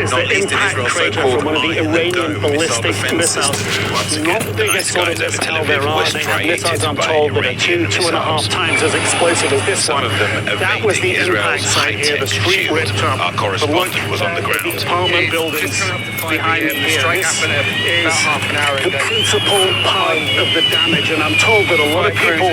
is Not the impact crater from one of the Iranian ballistic missiles. Not the biggest sort of missile there are. They have missiles, I'm told, that are two, two and a half times as explosive as this one. of them That was the impact site here. The street ripped up. Our correspondent was on the ground. The apartment buildings behind me here. This is the principal part of the damage, and I'm told that a lot of people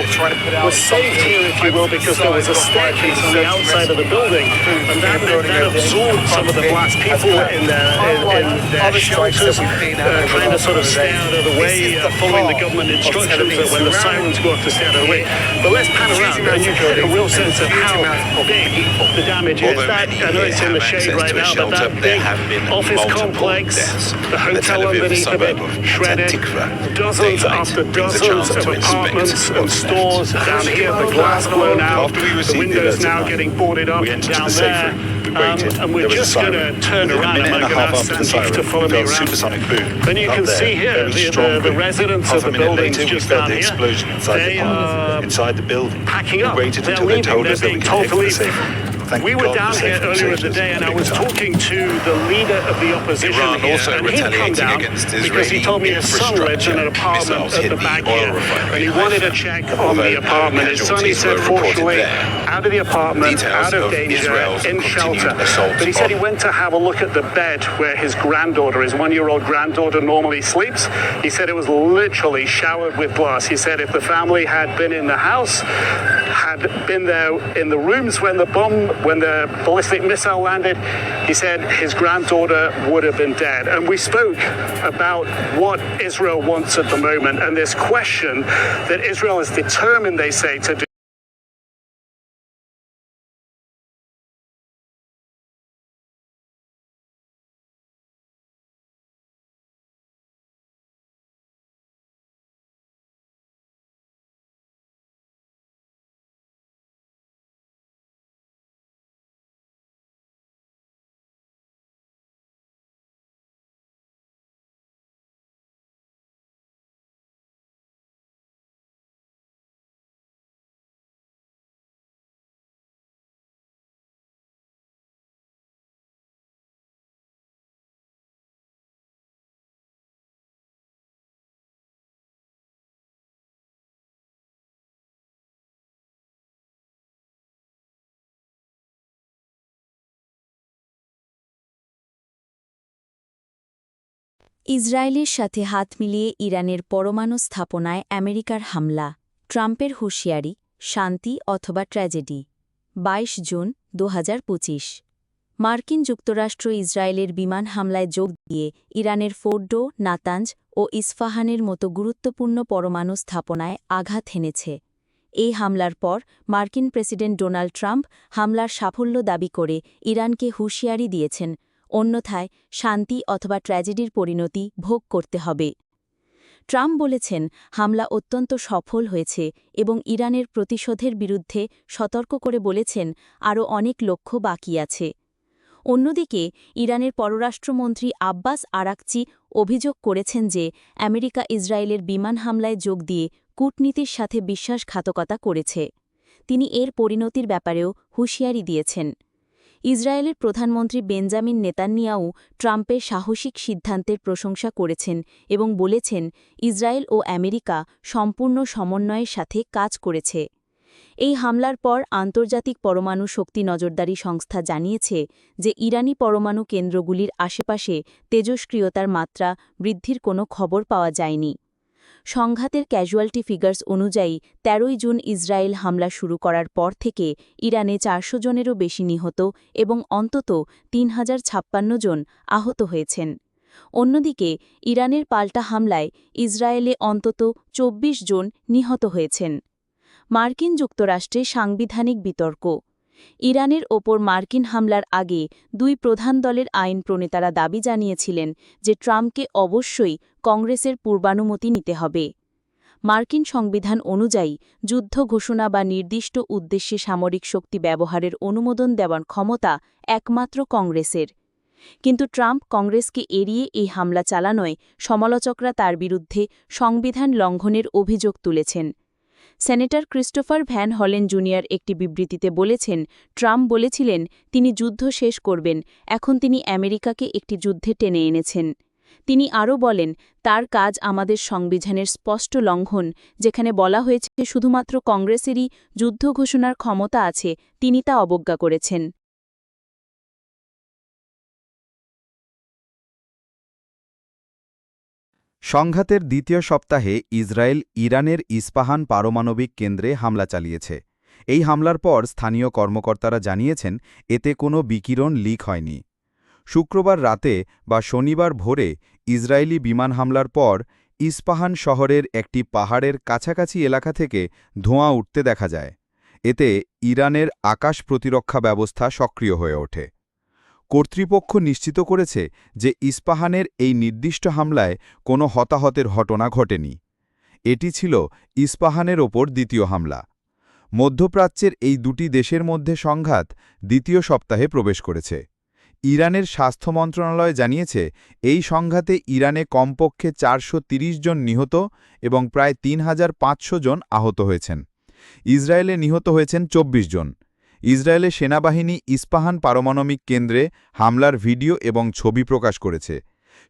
were saved here, if you will, because there was a staircase on the outside of the building, and that, that absorbed some of the blast. People in their, in, in their shelters, uh, trying to sort of stay out of the way, uh, following the government instructions that when the sirens go off to stay out of the way. But let's pan around, and you get a real sense of how big the damage is. Although That, I know it's in the shade right now, but that there big have been office multiple complex, deaths. the The hotel Tel Aviv underneath of it, suburb of shredded, dozens after dozens of apartments and stores down here, the glass blown out, the received the windows now getting boarded up down there. We Um, waited. and we're There was a just going to turn turn a minute and a half after the siren, we felt supersonic boom. Then you Up can there, see here the, the, the, residents half of the building just down the explosion inside, the, uh, inside the building. Packing up. We waited until they told us that we could totally exit safely. Thank we were God down here earlier in the day, and I was time. talking to the leader of the opposition Iran here, also and he'd come down against because he told me his son lives in an apartment at the back here, and he wanted to Haifa. check on the apartment. His son, he said, fortunately, out of the apartment, out of danger, in shelter. But he said he went to have a look at the bed where his granddaughter, his one-year-old granddaughter, normally sleeps. He said it was literally showered with glass. He said if the family had been in the house, had been there in the rooms when the bomb, when the ballistic missile landed, he said his granddaughter would have been dead. And we spoke about what Israel wants at the moment and this question that Israel is determined, they say, to do. ইসরায়েলের সাথে হাত মিলিয়ে ইরানের পরমাণু স্থাপনায় আমেরিকার হামলা, ট্রাম্পের হুঁশিয়ারি, শান্তি অথবা ট্র্যাজেডি ২২ জুন দু হাজার পঁচিশ। মার্কিন যুক্তরাষ্ট্র ইসরায়েলের বিমান হামলায় যোগ দিয়ে ইরানের ফোর্ডো, নাতাঞ্জ ও ইস্ফাহানের মতো গুরুত্বপূর্ণ পরমাণু স্থাপনায় আঘাত হেনেছে। এই হামলার পর মার্কিন প্রেসিডেন্ট ডোনাল্ড ট্রাম্প হামলার সাফল্য দাবি করে ইরানকে হুঁশিয়ারি দিয়েছেন অন্যথায় শান্তি অথবা ট্র্যাজেডির পরিণতি ভোগ করতে হবে। ট্রাম্প বলেছেন, হামলা অত্যন্ত সফল হয়েছে এবং ইরানের প্রতিশোধের বিরুদ্ধে সতর্ক করে বলেছেন আরও অনেক লক্ষ্য বাকি আছে। অন্যদিকে, ইরানের পররাষ্ট্রমন্ত্রী আব্বাস আরাকচি অভিযোগ করেছেন যে, আমেরিকা ইসরায়েলের বিমান হামলায় যোগ দিয়ে কূটনীতির সাথে বিশ্বাসঘাতকতা করেছে। তিনি এর পরিণতির ব্যাপারেও হুঁশিয়ারি দিয়েছেন। ইসরায়েলের প্রধানমন্ত্রী বেঞ্জামিন নেতানিয়াউ ট্রাম্পের সাহসিক সিদ্ধান্তের প্রশংসা করেছেন এবং বলেছেন, ইসরায়েল ও আমেরিকা সম্পূর্ণ সমন্বয়ের সাথে কাজ করেছে। এই হামলার পর আন্তর্জাতিক পরমাণু শক্তি নজরদারি সংস্থা জানিয়েছে যে, ইরানি পরমাণু কেন্দ্রগুলির আশেপাশে তেজস্ক্রিয়তার মাত্রা বৃদ্ধির কোনো খবর পাওয়া যায়নি। সংঘাতের ক্যাজুয়ালিটি ফিগার্স অনুযায়ী ১৩ই জুন ইসরায়েল হামলা শুরু করার পর থেকে ইরানে চারশো জনেরও বেশি নিহত এবং অন্তত তিন হাজার ছাপ্পান্ন জন আহত হয়েছেন। অন্যদিকে, ইরানের পাল্টা হামলায় ইসরায়েলে অন্তত ২৪ জন নিহত হয়েছেন। মার্কিন যুক্তরাষ্ট্রে সাংবিধানিক বিতর্ক। ইরানের ওপর মার্কিন হামলার আগে দুই প্রধান দলের আইন প্রণেতারা দাবি জানিয়েছিলেন যে ট্রাম্পকে অবশ্যই কংগ্রেসের পূর্বানুমতি নিতে হবে। মার্কিন সংবিধান অনুযায়ী যুদ্ধ ঘোষণা বা নির্দিষ্ট উদ্দেশ্যে সামরিক শক্তি ব্যবহারের অনুমোদন দেওয়ার ক্ষমতা একমাত্র কংগ্রেসের। কিন্তু ট্রাম্প কংগ্রেসকে এড়িয়ে এই হামলা চালানোয় সমালোচকরা তার বিরুদ্ধে সংবিধান লঙ্ঘনের অভিযোগ তুলেছেন। Senator Christopher Van Hollen junior একটি বিবৃতিতে বলেছেন, ট্রাম্প বলেছিলেন, তিনি যুদ্ধ শেষ করবেন, এখন তিনি আমেরিকাকে একটি যুদ্ধে টেনে এনেছেন। তিনি আরও বলেন, তার কাজ আমাদের সংবিধানের স্পষ্ট লঙ্ঘন, যেখানে বলা হয়েছে শুধুমাত্র কংগ্রেসেরই যুদ্ধ ঘোষণার ক্ষমতা আছে, তিনি তা অবজ্ঞা করেছেন। সংঘাতের দ্বিতীয় সপ্তাহে ইসরায়েল ইরানের ইস্পাহান পারমাণবিক কেন্দ্রে হামলা চালিয়েছে। এই হামলার পর স্থানীয় কর্মকর্তারা জানিয়েছেন, এতে কোনো বিকিরণ লিক হয়নি। শুক্রবার রাতে বা শনিবার ভোরে ইসরায়েলি বিমান হামলার পর ইস্পাহান শহরের একটি পাহাড়ের কাছাকাছি এলাকা থেকে ধোঁয়া উঠতে দেখা যায়। এতে ইরানের আকাশ প্রতিরক্ষা ব্যবস্থা সক্রিয় হয়ে ওঠে। কর্তৃপক্ষ নিশ্চিত করেছে যে ইস্পাহানের এই নির্দিষ্ট হামলায় কোনো হতাহতের ঘটনা ঘটেনি। এটি ছিল ইস্পাহানের ওপর দ্বিতীয় হামলা। মধ্যপ্রাচ্যের এই দুটি দেশের মধ্যে সংঘাত দ্বিতীয় সপ্তাহে প্রবেশ করেছে। ইরানের স্বাস্থ্য মন্ত্রণালয় জানিয়েছে, এই সংঘাতে ইরানে কমপক্ষে চারশো জন নিহত এবং প্রায় তিন হাজার পাঁচশো জন আহত হয়েছেন। ইসরায়েলে নিহত হয়েছেন ২৪ জন। ইসরায়েলের সেনাবাহিনী ইস্পাহান পারমাণবিক কেন্দ্রে হামলার ভিডিও এবং ছবি প্রকাশ করেছে।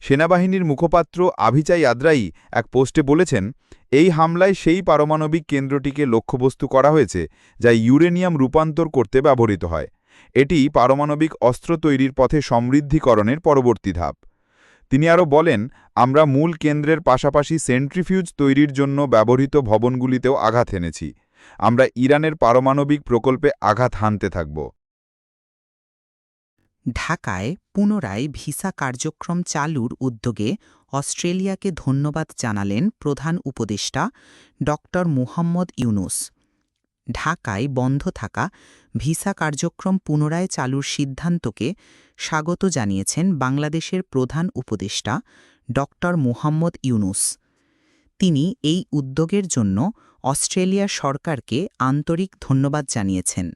সেনাবাহিনীর মুখপাত্র আভিচাই আদ্রাই এক পোস্টে বলেছেন, এই হামলায় সেই পারমাণবিক কেন্দ্রটিকে লক্ষ্যবস্তু করা হয়েছে যা ইউরেনিয়াম রূপান্তর করতে ব্যবহৃত হয়। এটি পারমাণবিক অস্ত্র তৈরির পথে সমৃদ্ধিকরণের পরবর্তী ধাপ। তিনি আরও বলেন, আমরা মূল কেন্দ্রের পাশাপাশি সেন্ট্রিফিউজ তৈরির জন্য ব্যবহৃত ভবনগুলিতেও আঘাত এনেছি। আমরা ইরানের পারমাণবিক প্রকল্পে আঘাত হানতে থাকব। ঢাকায় পুনরায় ভিসা কার্যক্রম চালুর উদ্যোগে অস্ট্রেলিয়াকে ধন্যবাদ জানালেন প্রধান উপদেষ্টা ড মুহাম্মদ ইউনুস। ঢাকায় বন্ধ থাকা ভিসা কার্যক্রম পুনরায় চালুর সিদ্ধান্তকে স্বাগত জানিয়েছেন বাংলাদেশের প্রধান উপদেষ্টা ড. মুহাম্মদ ইউনুস। তিনি এই উদ্যোগের জন্য অস্ট্রেলিয়া সরকারকে আন্তরিক ধন্যবাদ জানিয়েছেন।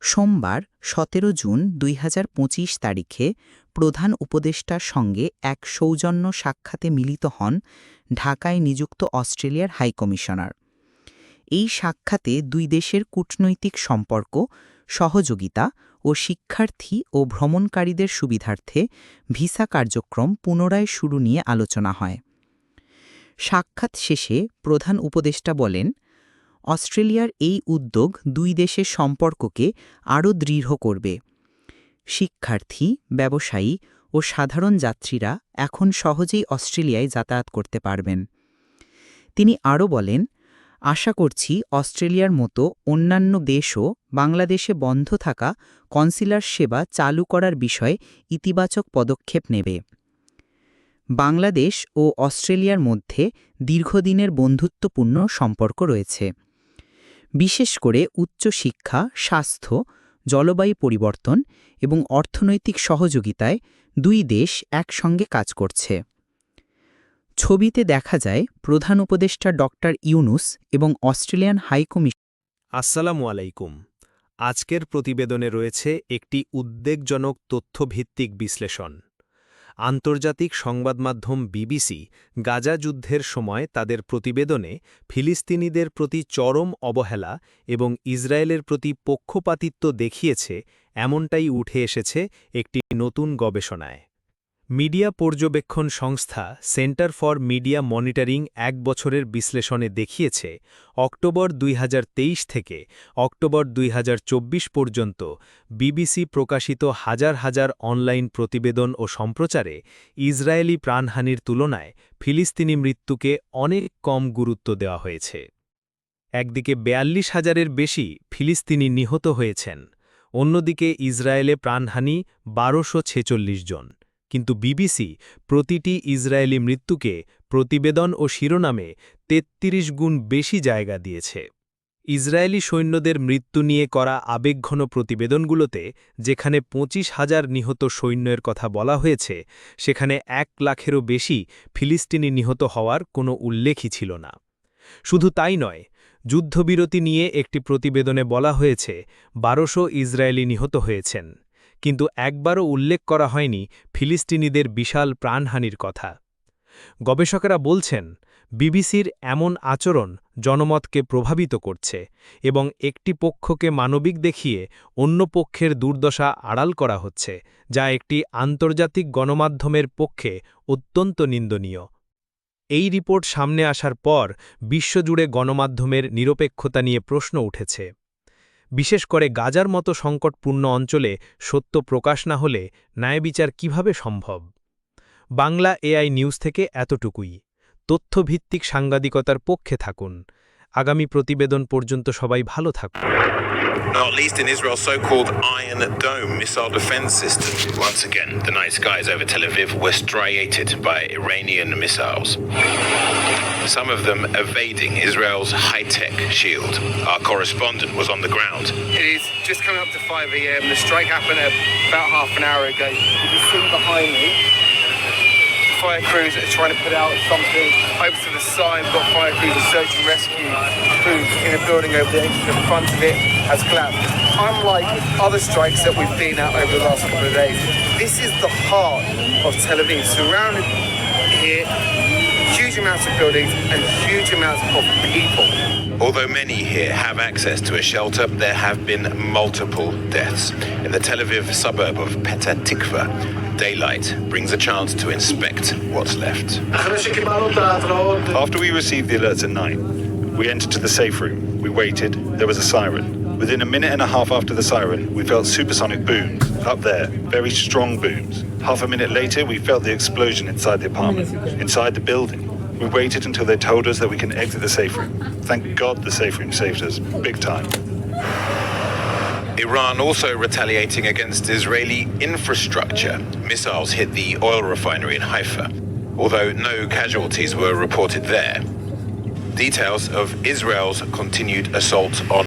সোমবার, সতেরো জুন দুই হাজার পঁচিশ তারিখে প্রধান উপদেষ্টার সঙ্গে এক সৌজন্য সাক্ষাতে মিলিত হন ঢাকায় নিযুক্ত অস্ট্রেলিয়ার হাইকমিশনার। এই সাক্ষাতে দুই দেশের কূটনৈতিক সম্পর্ক, সহযোগিতা ও শিক্ষার্থী ও ভ্রমণকারীদের সুবিধার্থে ভিসা কার্যক্রম পুনরায় শুরু নিয়ে আলোচনা হয়। সাক্ষাৎ শেষে প্রধান উপদেষ্টা বলেন, অস্ট্রেলিয়ার এই উদ্যোগ দুই দেশের সম্পর্ককে আরও দৃঢ় করবে। শিক্ষার্থী, ব্যবসায়ী ও সাধারণ যাত্রীরা এখন সহজেই অস্ট্রেলিয়ায় যাতায়াত করতে পারবেন। তিনি আরও বলেন আশা করছি অস্ট্রেলিয়ার মতো অন্যান্য দেশও বাংলাদেশে বন্ধ থাকা কনসিলার সেবা চালু করার বিষয়ে ইতিবাচক পদক্ষেপ নেবে। বাংলাদেশ ও অস্ট্রেলিয়ার মধ্যে দীর্ঘদিনের বন্ধুত্বপূর্ণ সম্পর্ক রয়েছে। বিশেষ করে উচ্চশিক্ষা স্বাস্থ্য, জলবায়ু পরিবর্তন এবং অর্থনৈতিক সহযোগিতায় দুই দেশ একসঙ্গে কাজ করছে। ছবিতে দেখা যায় প্রধান উপদেষ্টা ডক্টর ইউনুস এবং অস্ট্রেলিয়ান হাইকমিশন আসসালামু আলাইকুম। আজকের প্রতিবেদনে রয়েছে একটি উদ্বেগজনক তথ্যভিত্তিক বিশ্লেষণ। আন্তর্জাতিক সংবাদমাধ্যম বিবিসি গাজা যুদ্ধের সময় তাদের প্রতিবেদনে ফিলিস্তিনিদের প্রতি চরম অবহেলা এবং ইসরায়েলের প্রতি পক্ষপাতিত্ব দেখিয়েছে এমনটাই উঠে এসেছে একটি নতুন গবেষণায়। মিডিয়া পর্যবেক্ষণ সংস্থা সেন্টার ফর মিডিয়া মনিটরিং এক বছরের বিশ্লেষণে দেখিয়েছে, অক্টোবর দুই হাজার তেইশ থেকে অক্টোবর দুই হাজার চব্বিশ পর্যন্ত বিবিসি প্রকাশিত হাজার হাজার অনলাইন প্রতিবেদন ও সম্প্রচারে ইসরায়েলি প্রাণহানির তুলনায় ফিলিস্তিনি মৃত্যুকে অনেক কম গুরুত্ব দেওয়া হয়েছে। একদিকে বেয়াল্লিশ হাজারের বেশি ফিলিস্তিনি নিহত হয়েছেন, অন্যদিকে ইসরায়েলে প্রাণহানি বারোশো জন। কিন্তু বিবিসি প্রতিটি ইসরায়েলি মৃত্যুকে প্রতিবেদন ও শিরোনামে ৩৩ গুণ বেশি জায়গা দিয়েছে। ইসরায়েলি সৈন্যদের মৃত্যু নিয়ে করা আবেগঘন প্রতিবেদনগুলোতে, যেখানে পঁচিশ হাজার নিহত সৈন্যের কথা বলা হয়েছে, সেখানে এক লাখেরও বেশি ফিলিস্তিনি নিহত হওয়ার কোনো উল্লেখই ছিল না। শুধু তাই নয়, যুদ্ধবিরতি নিয়ে একটি প্রতিবেদনে বলা হয়েছে, বারোশো ইসরায়েলি নিহত হয়েছেন। কিন্তু একবারও উল্লেখ করা হয়নি ফিলিস্তিনিদের বিশাল প্রাণহানির কথা। গবেষকেরা বলছেন, বিবিসির এমন আচরণ জনমতকে প্রভাবিত করছে এবং একটি পক্ষকে মানবিক দেখিয়ে অন্য পক্ষের দুর্দশা আড়াল করা হচ্ছে, যা একটি আন্তর্জাতিক গণমাধ্যমের পক্ষে অত্যন্ত নিন্দনীয়। এই রিপোর্ট সামনে আসার পর বিশ্বজুড়ে গণমাধ্যমের নিরপেক্ষতা নিয়ে প্রশ্ন উঠেছে। বিশেষ করে গাজার মতো সংকটপূর্ণ অঞ্চলে সত্য প্রকাশ না হলে ন্যায়বিচার কীভাবে সম্ভব বাংলা এআই নিউজ থেকে এতটুকুই তথ্যভিত্তিক সাংবাদিকতার পক্ষে থাকুন আগামী প্রতিবেদন পর্যন্ত সবাই ভালো থাকুন Not least in Israel's so called Iron Dome missile defense system. Once again, the night skies over Tel Aviv were striated by Iranian missiles. Some of them evading Israel's high tech shield. Our correspondent was on the ground. It is just coming up to 5 a.m. The strike happened about half an hour ago. You can see behind me fire crews that are trying to put out something. Over to the side, we've got fire crews and search and rescue crews in a building over there. The front of it has collapsed. Unlike other strikes that we've been at over the last couple of days, this is the heart of Tel Aviv. Surrounded here, huge amounts of buildings and huge amounts of people. Although many here have access to a shelter, there have been multiple deaths. In the Tel Aviv suburb of Petah Tikva, daylight brings a chance to inspect what's left. After we received the alerts at night, we entered to the safe room. We waited. There was a siren. Within a minute and a half after the siren, we felt supersonic booms up there, very strong booms. Half a minute later, we felt the explosion inside the apartment, inside the building. We waited until they told us that we can exit the safe room. Thank God the safe room saved us, big time. Iran also retaliating against Israeli infrastructure. Missiles hit the oil refinery in Haifa, although no casualties were reported there. Details of Israel's continued assault on